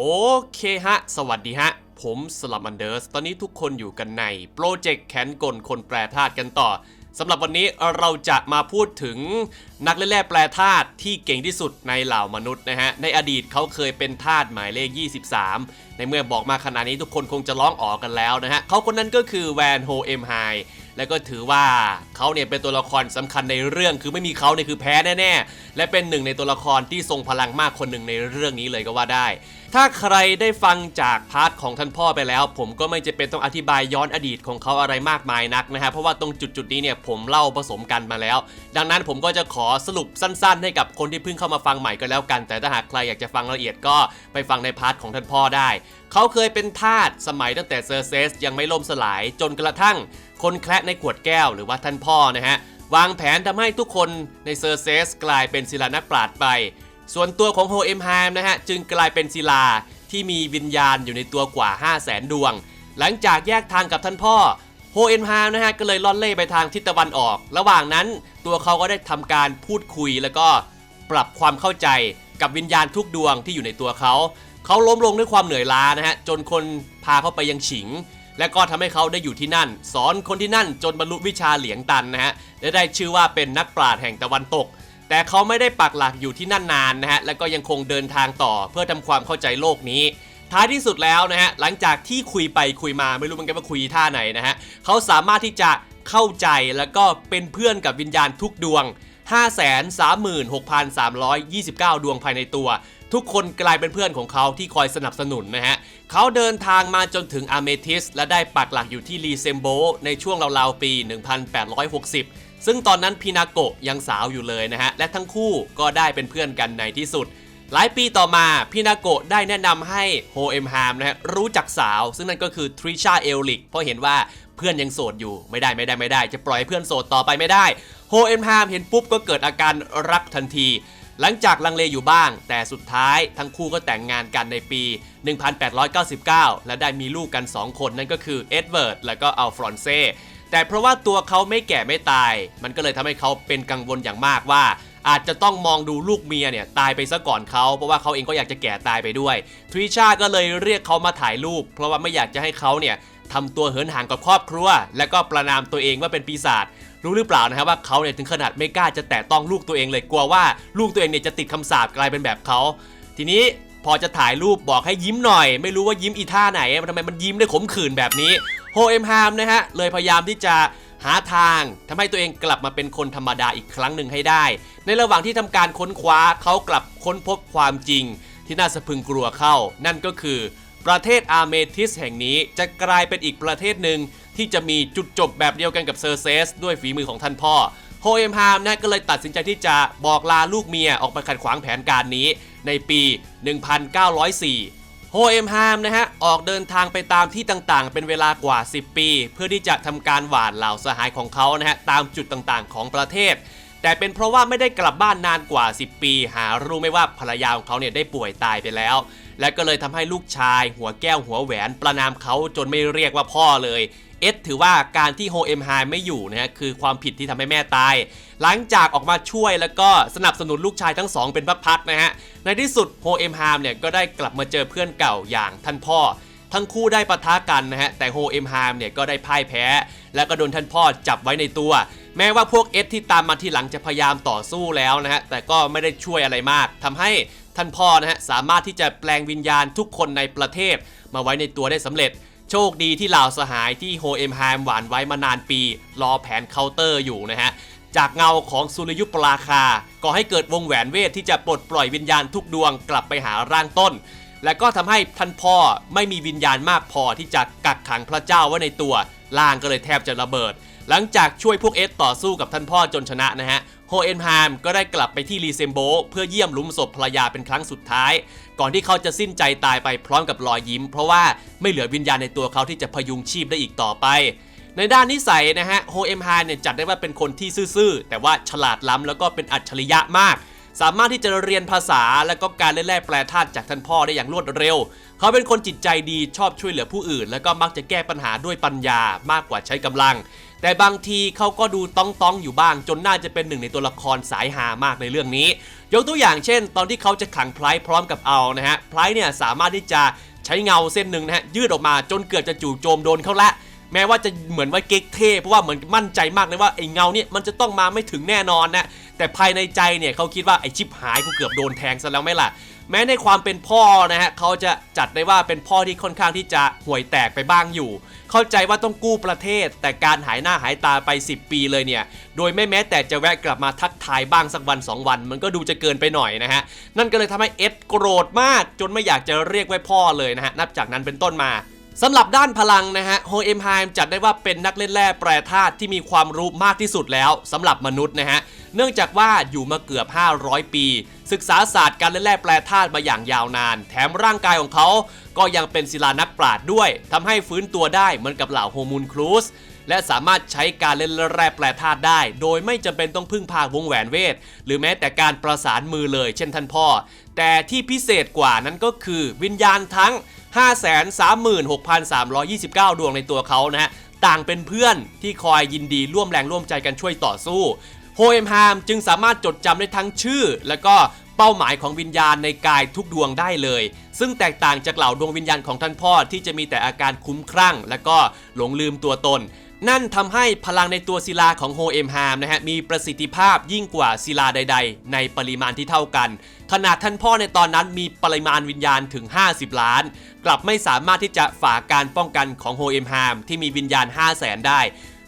โอเคฮะ สวัสดีฮะ ผมสลับมันเดอร์ส ตอนนี้ทุกคนอยู่กันในโปรเจกต์แขนกลคนแปรธาตุกันต่อสำหรับวันนี้เราจะมาพูดถึง นักเล่นแร่แปรธาตุที่เก่งที่สุดในเหล่ามนุษย์นะฮะ ในอดีตเขาเคยเป็นธาตุหมายเลข 23 ในเมื่อบอกมาขนาดนี้ทุกคนคงจะร้องอ๋อกันแล้วนะฮะเขาคนนั้นก็คือแวนโฮเอ็มไฮแล้วก็ถือว่าเขาเนี่ยเป็นตัวละครสำคัญในเรื่องคือไม่มีเขาเนี่ยคือแพ้แน่ๆ และเป็นหนึ่งในตัวละครที่ทรงพลังมากคนหนึ่งในเรื่องนี้เลยก็ว่าได้ ถ้าใครได้ฟังจากพาร์ทของท่านพ่อไปแล้ว ผมก็ไม่จะเป็นต้องอธิบายย้อนอดีตของเขาอะไรมากมายนักนะฮะเพราะว่าตรงจุดๆนี้เนี่ยผมเล่าผสมกันมาแล้ว ดังนั้นผมก็จะขอสรุปสั้น ๆ ให้กับคนที่เพิ่งเข้ามาฟังใหม่ก็แล้วกัน แต่ถ้าหากใครอยากจะฟังละเอียดก็ไปฟังในพาร์ทของท่านพ่อได้ เขาเคยเป็นทาสสมัยตั้งแต่เซอร์เซสยังไม่ล่มสลายจนกระทั่ง คนแคระในขวดแก้วหรือว่าท่านพ่อนะฮะวางแผนทำให้ทุกคนในเซอร์เซสกลายเป็นศิลานักปราชญ์ไป ส่วนตัวของโฮเอมไฮมนะฮะจึงกลายเป็นศิลาที่มีวิญญาณอยู่ในตัวกว่า 5 0 0แสนดวง หลังจากแยกทางกับท่านพ่อ โฮเอ็มไฮมนะฮะก็เลยล่อนเล่ไปทางทิศตะวันออก ระหว่างนั้นตัวเขาก็ได้ทำการพูดคุยแล้วก็ปรับความเข้าใจกับวิญญาณทุกดวงที่อยู่ในตัวเขา เขาล้มลงด้วยความเหนื่อยล้านะฮะจนคนพาเขาไปยังฉิง และก็ทำให้เขาได้อยู่ที่นั่น สอนคนที่นั่นจนบรรลุวิชาเหลียงตันนะฮะและได้ชื่อว่าเป็นนักปราชญ์แห่งตะวันตก แต่เขาไม่ได้ปักหลักอยู่ที่นั่นนานนะฮะและก็ยังคงเดินทางต่อเพื่อทำความเข้าใจโลกนี้ ท้ายที่สุดแล้วนะฮะหลังจากที่คุยไปคุยมาไม่รู้เหมือนกันว่าคุยท่าไหนนะฮะเขาสามารถที่จะเข้าใจแล้วก็เป็นเพื่อนกับวิญญาณทุกดวง 536,329 ดวงภายในตัว ทุกคนกลายเป็นเพื่อนของเขาที่คอยสนับสนุนนะฮะเขาเดินทางมาจนถึงอาเมทิส และได้ปักหลักอยู่ที่รีเซมโบในช่วงราวๆปี 1860 ซึ่งตอนนั้นพินาโกะยังสาวอยู่เลยนะฮะและทั้งคู่ก็ได้เป็นเพื่อนกันในที่สุด หลายปีต่อมาพินาโกะได้แนะนำให้โฮเอ็มฮามนะฮะรู้จักสาว ซึ่งนั่นก็คือทริชาเอลลิกเพราะเห็นว่าเพื่อนยังโสดอยู่ไม่ได้ไม่ได้ไม่ได้ จะปล่อยให้เพื่อนโสดต่อไปไม่ได้โฮเอ็มฮามเห็นปุ๊บก็เกิดอาการรักทันที หลังจากลังเลอยู่บ้าง แต่สุดท้ายทั้งคู่ก็แต่งงานกันในปี 1899 และได้มีลูกกัน 2 คนนั่นก็คือเอ็ดเวิร์ดและก็อัลฟรอนเซ่แต่เพราะว่าตัวเขาไม่แก่ไม่ตาย มันก็เลยทำให้เขาเป็นกังวลอย่างมากว่า อาจจะต้องมองดูลูกเมียเนี่ยตายไปซะก่อนเขาเพราะว่าเขาเองก็อยากจะแก่ตายไปด้วยทริชาก็เลยเรียกเขามาถ่ายรูป เพราะว่าไม่อยากจะให้เขาเนี่ยทำตัวเหินห่างกับครอบครัว และก็ประนามตัวเองว่าเป็นปีศาจรู้หรือเปล่านะครับว่าเขาเนี่ยถึงขนาดไม่กล้าจะแตะต้องลูกตัวเองเลยกลัวว่าลูกตัวเองเนี่ยจะติดคำสาปกลายเป็นแบบเขาทีนี้พอจะถ่ายรูปบอกให้ยิ้มหน่อย ไม่รู้ว่ายิ้มอีท่าไหนทำไมมันยิ้มได้ขมขื่นแบบนี้โฮเอ็มฮามนะฮะเลยพยายามที่จะ หาทางทำให้ตัวเองกลับมาเป็นคนธรรมดาอีกครั้งหนึ่งให้ได้ ในระหว่างที่ทำการค้นคว้าเขากลับค้นพบความจริง ที่น่าสะพึงกลัวเข้า นั่นก็คือ ประเทศอารเมทิสแห่งนี้จะกลายเป็นอีกประเทศหนึ่งที่จะมีจุดจบแบบเดียวกันกับเซอร์เซส ด้วยฝีมือของท่านพ่อโฮเอมฮามนะก็เลยตัดสินใจที่จะบอกลาลูกเมียออกไปขัดขวางแผนการนี้ ในปี 1904 โฮเอ็มฮามนะฮะออกเดินทางไปตามที่ต่างๆ เป็นเวลากว่า 10 ปี เพื่อที่จะทำการหวานเหล่าสหายของเขานะฮะตามจุดต่างๆ ของประเทศ แต่เป็นเพราะว่าไม่ได้กลับบ้านนานกว่า 10 ปี หารู้ไม่ว่าภรรยาของเขาเนี่ยได้ป่วยตายไปแล้ว และก็เลยทำให้ลูกชาย หัวแก้วหัวแหวนประนามเขาจนไม่เรียกว่าพ่อเลย เอสถือว่าการที่โฮเอ็มไฮไม่อยู่นะฮะคือความผิดที่ทำให้แม่ตาย หลังจากออกมาช่วยแล้วก็สนับสนุนลูกชายทั้งสองเป็นพักๆนะฮะในที่สุดโฮเอ็มไฮมเนี่ยก็ได้กลับมาเจอเพื่อนเก่าอย่างท่านพ่อทั้งคู่ได้ปะทะกันนะฮะ แต่โฮเอ็มไฮมเนี่ยก็ได้พ่ายแพ้ แล้วก็โดนท่านพ่อจับไว้ในตัว แม้ว่าพวกเอสที่ตามมาทีหลังจะพยายามต่อสู้แล้วนะฮะ แต่ก็ไม่ได้ช่วยอะไรมากทำให้ท่านพ่อนะฮะ สามารถที่จะแปลงวิญญาณทุกคนในประเทศ มาไว้ในตัวได้สำเร็จ โชคดีที่เหล่าสหายที่โฮเอ็มไฮมหวานไว้มานานปี รอแผนเคาน์เตอร์อยู่นะฮะ จากเงาของสุริยุปราคา ก็ให้เกิดวงแหวนเวทที่จะปลดปล่อยวิญญาณทุกดวงกลับไปหาร่างต้น และก็ทำให้ท่านพ่อไม่มีวิญญาณมากพอที่จะกักขังพระเจ้าไว้ในตัว ร่างก็เลยแทบจะระเบิด หลังจากช่วยพวกเอสต่อสู้กับท่านพ่อจนชนะนะฮะโฮเอ็นไฮมก็ได้กลับไปที่รีเซมโบเพื่อเยี่ยมหลุมศพภรรยาเป็นครั้งสุดท้าย ก่อนที่เขาจะสิ้นใจตายไปพร้อมกับรอยยิ้ม เพราะว่าไม่เหลือวิญญาณในตัวเขาที่จะพยุงชีพได้อีกต่อไป ในด้านนิสัยนะฮะโฮเอ็มไฮเนี่ยจัดได้ว่าเป็นคนที่ซื่อๆ แต่ว่าฉลาดล้ำแล้วก็เป็นอัจฉริยะมาก สามารถที่จะเรียนภาษาและก็การเล่นแร่แปลธาตุจากท่านพ่อได้อย่างรวดเร็ว เขาเป็นคนจิตใจดีชอบช่วยเหลือผู้อื่น แล้วก็มักจะแก้ปัญหาด้วยปัญญามากกว่าใช้กำลัง แต่บางทีเขาก็ดูต้องต้องอยู่บ้าง จนน่าจะเป็นหนึ่งในตัวละครสายหามากในเรื่องนี้ ยกตัวอย่างเช่น ตอนที่เขาจะขังไพร์พร้อมกับเอานะฮะไพร์เนี่ยสามารถที่จะใช้เงาเส้นหนึ่งนะฮะยืดออกมาจนเกือบจะจู่โจมโดนเขาละแม้ว่าจะเหมือนว่าเก๊กเท่เพราะว่าเหมือนมั่นใจมากเลยว่าไอ้เงาเนี่ยมันจะต้องมาไม่ถึงแน่นอนนะแต่ภายในใจเนี่ยเขาคิดว่าไอ้ชิปหายกูเกือบโดนแทงซะแล้วไม่ล่ะ แม้ในความเป็นพ่อนะฮะเขาจะจัดได้ว่าเป็นพ่อที่ค่อนข้างที่จะห่วยแตกไปบ้างอยู่ เข้าใจว่าต้องกู้ประเทศ แต่การหายหน้าหายตาไป 10 ปีเลยเนี่ย โดยไม่แม้แต่จะแวะกลับมาทักทายบ้างสักวัน 2 วัน มันก็ดูจะเกินไปหน่อยนะฮะนั่นก็เลยทำให้เอ็ดโกรธมากจนไม่อยากจะเรียกว่าพ่อเลยนะฮะนับจากนั้นเป็นต้นมา สำหรับด้านพลังนะฮะโฮเอ็มไฮม์จัดได้ว่าเป็นนักเล่นแร่แปรธาตุที่มีความรู้มากที่สุดแล้วสำหรับมนุษย์นะฮะเนื่องจากว่าอยู่มาเกือบ 500 ปี ศึกษาศาสตร์การเล่นแร่แปรธาตุมาอย่างยาวนาน แถมร่างกายของเขาก็ยังเป็นศิลานักปราชญ์ด้วยทำให้ฟื้นตัวได้เหมือนกับเหล่าโฮมูนครูสและสามารถใช้การเล่นแร่แปรธาตุได้ โดยไม่จำเป็นต้องพึ่งพาวงแหวนเวท หรือแม้แต่การประสานมือเลย เช่นท่านพ่อ แต่ที่พิเศษกว่านั้นก็คือวิญญาณทั้ง 536,329 ดวงในตัวเขานะฮะ ต่างเป็นเพื่อนที่คอยยินดีร่วมแรงร่วมใจกันช่วยต่อสู้โฮเอมฮามจึงสามารถจดจำได้ทั้งชื่อ และก็เป้าหมายของวิญญาณในกายทุกดวงได้เลย ซึ่งแตกต่างจากเหล่าดวงวิญญาณของท่านพ่อที่จะมีแต่อาการคุ้มครั่ง และก็หลงลืมตัวตน นั่นทำให้พลังในตัวศิลาของโฮเอมฮามนะฮะมีประสิทธิภาพยิ่งกว่าศิลาใด ๆ ในปริมาณที่เท่ากัน ขนาดท่านพ่อในตอนนั้นมีปริมาณวิญญาณถึง 50 ล้าน กลับไม่สามารถที่จะฝ่าการป้องกันของโฮเอมฮามที่มีวิญญาณ 5 0 0แสนได้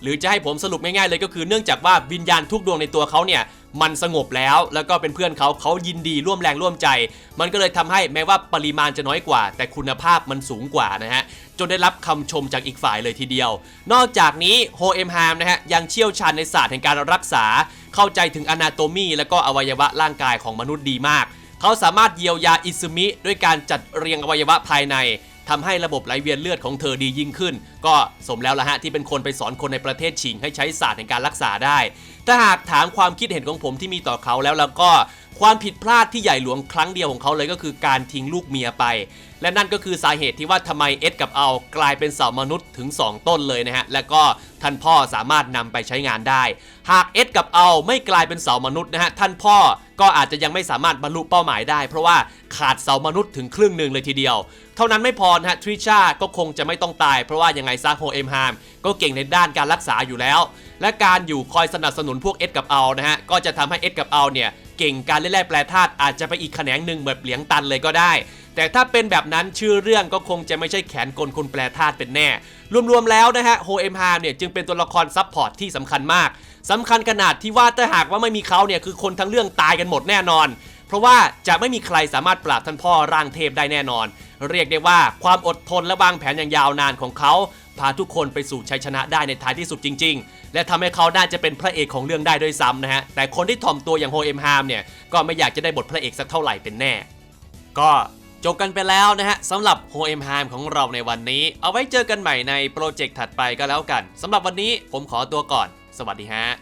หรือจะให้ผมสรุปง่ายๆเลยก็คือเนื่องจากว่าวิญญาณทุกดวงในตัวเขาเนี่ยมันสงบแล้ว แล้วก็เป็นเพื่อนเขาเขายินดีร่วมแรงร่วมใจ มันก็เลยทำให้แม้ว่าปริมาณจะน้อยกว่า แต่คุณภาพมันสูงกว่านะฮะ จนได้รับคำชมจากอีกฝ่ายเลยทีเดียว นอกจากนี้โฮเอมฮามนะฮะยังเชี่ยวชาญในศาสตร์แห่งการรักษา เข้าใจถึงอนาโตมี และก็อวัยวะร่างกายของมนุษย์ดีมาก เขาสามารถเยียวยาอิซึมิด้วยการจัดเรียงอวัยวะภายใน ทำให้ระบบไหลเวียนเลือดของเธอดียิ่งขึ้น ก็สมแล้วละฮะที่เป็นคนไปสอนคนในประเทศฉิงให้ใช้ศาสตร์ในการรักษาได้ ถ้าหากถามความคิดเห็นของผมที่มีต่อเขาแล้วแล้วก็ความผิดพลาดที่ใหญ่หลวงครั้งเดียวของเขาเลยก็คือการทิ้งลูกเมียไป และนั่นก็คือสาเหตุที่ว่าทำไมเอ็ดกับเอากลายเป็นเสามนุษย์ถึง 2 ต้นเลยนะฮะ และก็ท่านพ่อสามารถนำไปใช้งานได้ หากเอ็ดกับเอาไม่กลายเป็นเสามนุษย์นะฮะ ท่านพ่อก็อาจจะยังไม่สามารถบรรลุเป้าหมายได้ เพราะว่าขาดเสามนุษย์ถึงครึ่งหนึ่งเลยทีเดียว ท่านั้นไม่พอนะฮะทริชาก็คงจะไม่ต้องตาย เพราะว่ายังไงซาโฮเอ็มฮามก็เก่งในด้านการรักษาอยู่แล้ว และการอยู่คอยสนับสนุนพวกเอ็ดกับเอานะฮะก็จะทำให้เอ็ดกับเอาเนี่ยเก่งการเล่นแร่แปรธาตุอาจจะไปอีกแขนงหนึ่งแบบเหลียงตันเลยก็ได้ แต่ถ้าเป็นแบบนั้นชื่อเรื่องก็คงจะไม่ใช่แขนกลคนแปรธาตุเป็นแน่ รวมๆแล้วนะฮะโฮเอ็มฮามเนี่ยจึงเป็นตัวละครซับพอร์ตที่สำคัญมากสำคัญขนาดที่ว่าถ้าหากว่าไม่มีเขาเนี่ยคือคนทั้งเรื่องตายกันหมดแน่นอน เพราะว่าจะไม่มีใครสามารถปราบท่านพ่อร่างเทพได้แน่นอน เรียกได้ว่าความอดทนและวางแผนอย่างยาวนานของเขา พาทุกคนไปสู่ชัยชนะได้ในท้ายที่สุดจริง ๆ และทำให้เขาน่าจะเป็นพระเอกของเรื่องได้ด้วยซ้ำนะฮะแต่คนที่ถ่อมตัวอย่างโฮเอ็มฮามเนี่ยก็ไม่อยากจะได้บทพระเอกสักเท่าไหร่เป็นแน่ ก็จบกันไปแล้วนะฮะสำหรับโฮเอ็มฮามของเราในวันนี้ เอาไว้เจอกันใหม่ในโปรเจกต์ถัดไปก็แล้วกันสำหรับวันนี้ผมขอตัวก่อน สวัสดีฮะ